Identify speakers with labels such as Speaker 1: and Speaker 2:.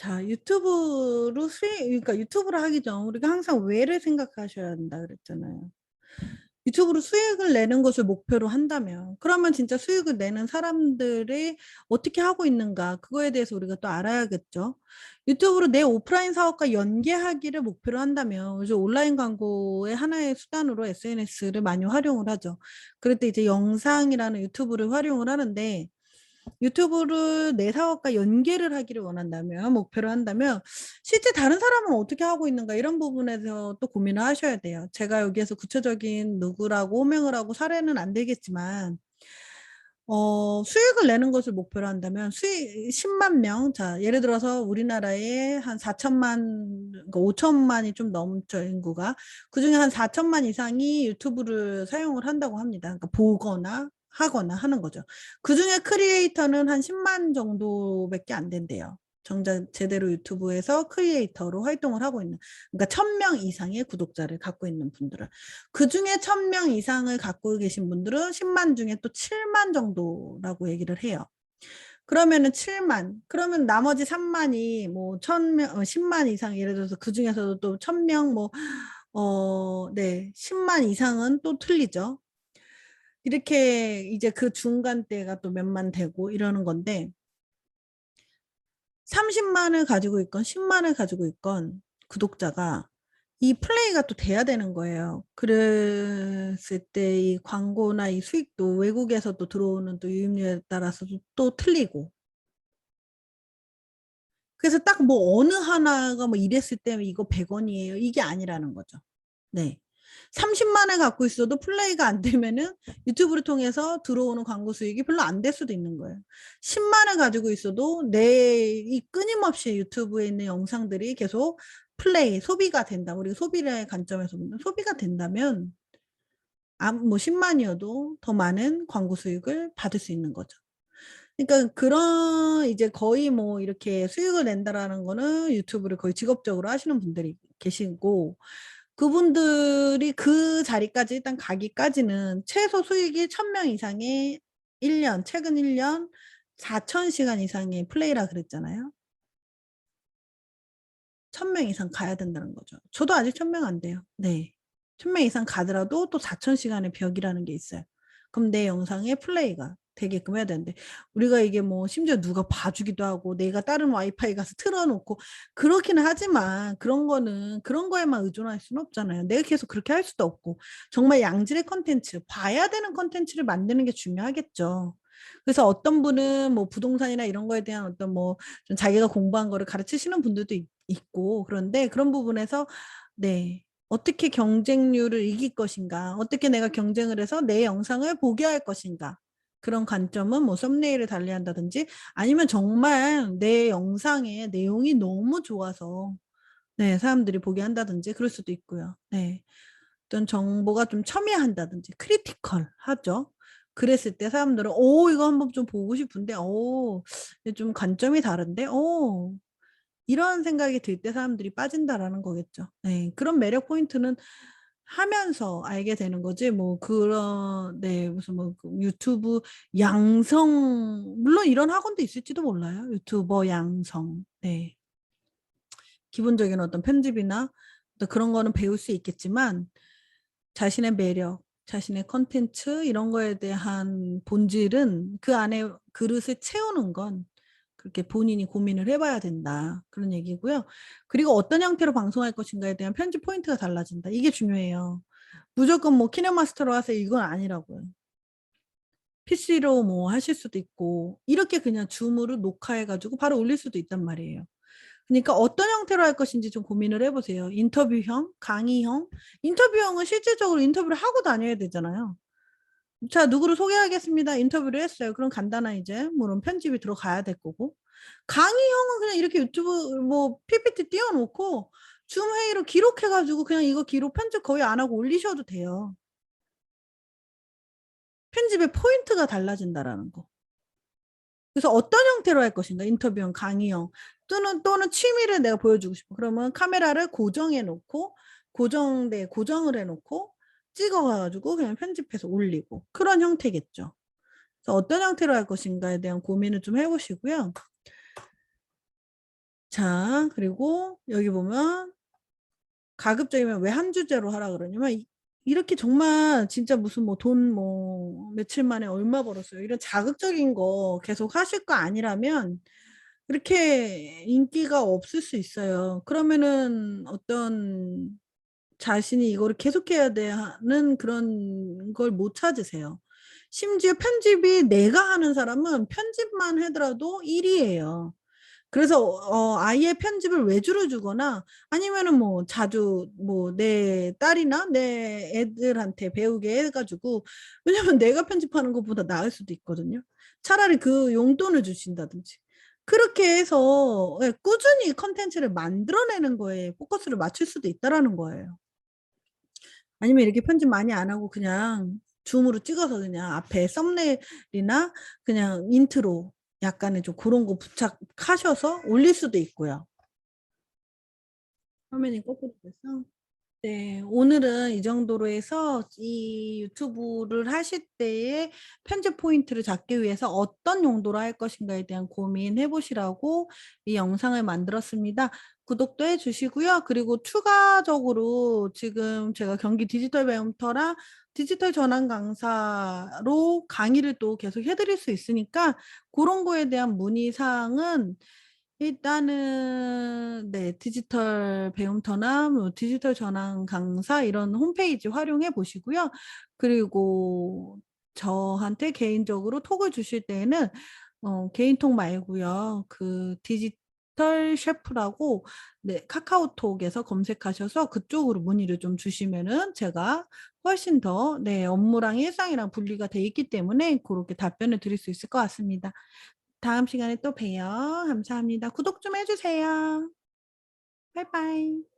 Speaker 1: 자 유튜브로 수익 그러니까 유튜브를 하기 전 우리가 항상 왜를 생각하셔야 한다 그랬잖아요. 유튜브로 수익을 내는 것을 목표로 한다면 그러면 진짜 수익을 내는 사람들이 어떻게 하고 있는가 그거에 대해서 우리가 또 알아야겠죠. 유튜브로 내 오프라인 사업과 연계하기를 목표로 한다면 요즘 온라인 광고의 하나의 수단으로 SNS를 많이 활용을 하죠. 그럴 때 이제 영상이라는 유튜브를 활용을 하는데 유튜브를 내 사업과 연계를 하기를 원한다면 목표로 한다면 실제 다른 사람은 어떻게 하고 있는가 이런 부분에서 또 고민을 하셔야 돼요. 제가 여기에서 구체적인 누구라고 호명을 하고 사례는 안 되겠지만 어 수익을 내는 것을 목표로 한다면 수익 10만 명, 자 예를 들어서 우리나라에 한 4천만, 그러니까 5천만이 좀 넘죠 인구가. 그 중에 한 4천만 이상이 유튜브를 사용을 한다고 합니다. 그러니까 보거나 하거나 하는 거죠. 그 중에 크리에이터는 한 10만 정도밖에 안 된대요. 정작 제대로 유튜브에서 크리에이터로 활동을 하고 있는 그러니까 1000명 이상의 구독자를 갖고 있는 분들은 그중에 1000명 이상을 갖고 계신 분들은 10만 중에 또 7만 정도라고 얘기를 해요. 그러면은 7만 그러면 나머지 3만이 뭐 1000명 어, 10만 이상 예를 들어서 그중에서도 또 1000명 뭐 어, 네, 10만 이상은 또 틀리죠. 이렇게 이제 그 중간대가 또 몇만 되고 이러는 건데 30만을 가지고 있건 10만을 가지고 있건 구독자가 이 플레이가 또 돼야 되는 거예요. 그랬을 때 이 광고나 이 수익도 외국에서 또 들어오는 또 유입률에 따라서 또 틀리고 그래서 딱 뭐 어느 하나가 뭐 이랬을 때 이거 100원이에요. 이게 아니라는 거죠. 네. 30만을 갖고 있어도 플레이가 안 되면은 유튜브를 통해서 들어오는 광고 수익이 별로 안 될 수도 있는 거예요. 10만을 가지고 있어도 내 이 끊임없이 유튜브에 있는 영상들이 계속 플레이, 소비가 된다. 우리 소비의 관점에서 보면 소비가 된다면 뭐 10만이어도 더 많은 광고 수익을 받을 수 있는 거죠. 그러니까 그런 이제 거의 뭐 이렇게 수익을 낸다라는 거는 유튜브를 거의 직업적으로 하시는 분들이 계시고 그분들이 그 자리까지 일단 가기까지는 최소 수익이 1000명 이상의 1년, 최근 1년 4000시간 이상의 플레이라 그랬잖아요. 1000명 이상 가야 된다는 거죠. 저도 아직 1000명 안 돼요. 네. 1000명 이상 가더라도 또 4000시간의 벽이라는 게 있어요. 그럼 내 영상의 플레이가 되게끔 해야 되는데 우리가 이게 뭐 심지어 누가 봐주기도 하고 내가 다른 와이파이 가서 틀어놓고 그렇기는 하지만 그런 거는 그런 거에만 의존할 수는 없잖아요. 내가 계속 그렇게 할 수도 없고 정말 양질의 컨텐츠 봐야 되는 컨텐츠를 만드는 게 중요하겠죠. 그래서 어떤 분은 뭐 부동산이나 이런 거에 대한 어떤 뭐 좀 자기가 공부한 거를 가르치시는 분들도 있, 있고 그런데 그런 부분에서 네 어떻게 경쟁률을 이길 것인가 어떻게 내가 경쟁을 해서 내 영상을 보게 할 것인가 그런 관점은 뭐 썸네일을 달리한다든지 아니면 정말 내 영상의 내용이 너무 좋아서 네, 사람들이 보게 한다든지 그럴 수도 있고요. 네. 어떤 정보가 좀 첨예한다든지 크리티컬 하죠. 그랬을 때 사람들은 오 이거 한번 좀 보고 싶은데 오좀 관점이 다른데 오 이런 생각이 들 때 사람들이 빠진다라는 거겠죠. 네, 그런 매력 포인트는 하면서 알게 되는 거지 뭐 그런 네 무슨 뭐그 유튜브 양성 물론 이런 학원도 있을지도 몰라요. 유튜버 양성. 네. 기본적인 어떤 편집이나 또 그런 거는 배울 수 있겠지만 자신의 매력, 자신의 컨텐츠 이런 거에 대한 본질은 그 안에 그릇을 채우는 건 그렇게 본인이 고민을 해봐야 된다. 그런 얘기고요. 그리고 어떤 형태로 방송할 것인가에 대한 편집 포인트가 달라진다. 이게 중요해요. 무조건 뭐 키네마스터로 하세요. 이건 아니라고요. PC로 뭐 하실 수도 있고 이렇게 그냥 줌으로 녹화해가지고 바로 올릴 수도 있단 말이에요. 그러니까 어떤 형태로 할 것인지 좀 고민을 해보세요. 인터뷰형, 강의형. 인터뷰형은 실질적으로 인터뷰를 하고 다녀야 되잖아요. 자, 누구를 소개하겠습니다. 인터뷰를 했어요. 그럼 간단한 이제 물론 편집이 들어가야 될 거고. 강의형은 그냥 이렇게 유튜브 뭐 PPT 띄워놓고 줌 회의로 기록해가지고 그냥 이거 기록 편집 거의 안 하고 올리셔도 돼요. 편집의 포인트가 달라진다라는 거. 그래서 어떤 형태로 할 것인가 인터뷰형 강의형 또는 또는 취미를 내가 보여주고 싶어 그러면 카메라를 고정해 놓고 고정돼 고정을 해 놓고 찍어가지고 그냥 편집해서 올리고 그런 형태겠죠. 그래서 어떤 형태로 할 것인가에 대한 고민을 좀 해보시고요. 자, 그리고 여기 보면 가급적이면 왜 한 주제로 하라 그러냐면 이- 이렇게 정말 진짜 무슨 뭐돈뭐 며칠 만에 얼마 벌었어요. 이런 자극적인 거 계속 하실 거 아니라면 이렇게 인기가 없을 수 있어요. 그러면은 어떤 자신이 이거를 계속해야 되는 그런 걸 못 찾으세요. 심지어 편집이 내가 하는 사람은 편집만 하더라도 1위예요. 그래서 어 아예 편집을 외주를 주거나 아니면은 뭐 자주 뭐 내 딸이나 내 애들한테 배우게 해 가지고 왜냐면 내가 편집하는 것보다 나을 수도 있거든요. 차라리 그 용돈을 주신다든지. 그렇게 해서 예 꾸준히 콘텐츠를 만들어내는 거에 포커스를 맞출 수도 있다라는 거예요. 아니면 이렇게 편집 많이 안 하고 그냥 줌으로 찍어서 그냥 앞에 썸네일이나 그냥 인트로 약간의 좀 고런 거 부착하셔서 올릴 수도 있고요. 화면이 거꾸로 돼서. 네. 오늘은 이 정도로 해서 이 유튜브를 하실 때에 편집 포인트를 잡기 위해서 어떤 용도로 할 것인가에 대한 고민해 보시라고 이 영상을 만들었습니다. 구독도 해 주시고요. 그리고 추가적으로 지금 제가 경기 디지털 배움터랑 디지털 전환 강사로 강의를 또 계속 해 드릴 수 있으니까 고런 거에 대한 문의 사항은 일단은 네 디지털 배움터나 뭐 디지털 전환 강사 이런 홈페이지 활용해 보시고요. 그리고 저한테 개인적으로 톡을 주실 때에는 어 개인톡 말고요. 그 디지 털 셰프라고 네 카카오톡에서 검색하셔서 그쪽으로 문의를 좀 주시면은 제가 훨씬 더 네 업무랑 일상이랑 분리가 돼 있기 때문에 고렇게 답변을 드릴 수 있을 것 같습니다. 다음 시간에 또 봬요. 감사합니다. 구독 좀 해 주세요. 바이바이.